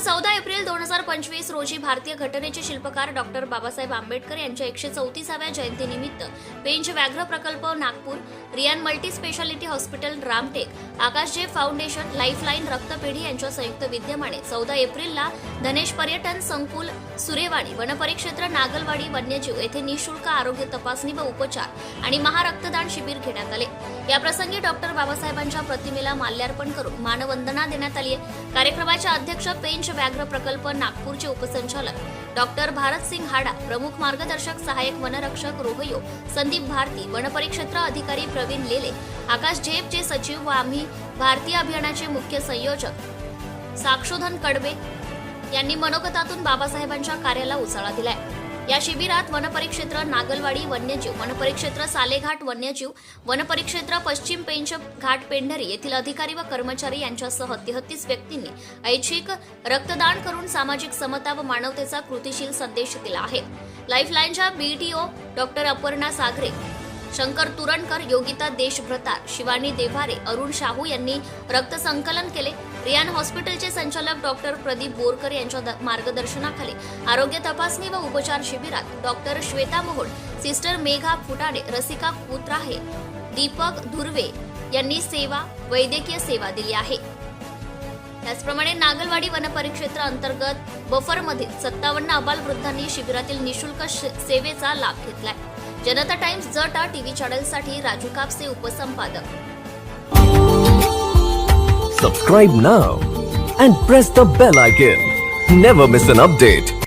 चौदा एप्रिल दोन हजार पंचवीस रोजी भारतीय घटनेचे शिल्पकार डॉक्टर बाबासाहेब आंबेडकर यांच्या एकशे चौतीसाव्या जयंतीनिमित्त पेंच व्याघ्र प्रकल्प Nagpur Riyan multi speciality hospital Ramtek आकाशजे foundation lifeline रक्तपेढी यांच्या संयुक्त विद्यमाने चौदा एप्रिलला धनेश पर्यटन संकुल सुरेवाडी वनपरिक्षेत्र नागलवाडी वन्यजीव येथे निशुल्क आरोग्य तपासणी व उपचार आणि महारक्तदान शिबिर घेण्यात आले. याप्रसंगी डॉक्टर बाबासाहेबांच्या प्रतिमेला माल्यार्पण करून मानवंदना देण्यात आली आहे. कार्यक्रमाच्या अध्यक्ष पेंच व्याघ्र प्रकल्प नागपूरचे उपसंचालक डॉक्टर भारत सिंग हाडा प्रमुख मार्गदर्शक सहाय्यक वनरक्षक रोहयो संदीप भारती वनपरिक्षेत्र अधिकारी प्रवीण लेले आकाश झेपचे सचिव व आम्ही भारतीय अभियानाचे मुख्य संयोजक साक्षोधन कडबे यांनी मनोगतातून बाबासाहेबांच्या कार्याला उजाळा दिलाय. या शिबिरात वनपरिक्षेत्र नागलवाडी वन्यजीव वनपरिक्षेत्र सालेघाट वन्यजीव वनपरिक्षेत्र पश्चिम पेंच घाट पेंढरी येथील अधिकारी व कर्मचारी यांच्यासह तेहतीस व्यक्तींनी ऐच्छिक रक्तदान करून सामाजिक समता व मानवतेचा कृतीशील संदेश दिला आहे. लाईफलाईनच्या बीटीओ डॉक्टर अपर्णा सागरे शंकर तुरणकर योगिता देशभ्रतार शिवानी देवारे अरुण शाहू यांनी रक्त संकलन केले. रियान हॉस्पिटलचे संचालक डॉक्टर प्रदीप बोरकर यांच्या द- मार्गदर्शनाखाली आरोग्य तपासणी व उपचार शिबिरात डॉक्टर श्वेता मोहोळ सिस्टर मेघा फुटाडे रसिका पुत्राहे दीपक धुर्वे यांनी सेवा वैद्यकीय सेवा दिली आहे. त्याचप्रमाणे नागलवाडी वनपरिक्षेत्र अंतर्गत बफरमधील सत्तावन्न अबाल वृद्धांनी शिबिरातील निशुल्क सेवेचा लाभ घेतलाय. जनता टाइम्स जटा टीव्ही चॅनलसाठी राजू कापसे उपसंपादक Subscribe now and press the bell icon. Never miss an update.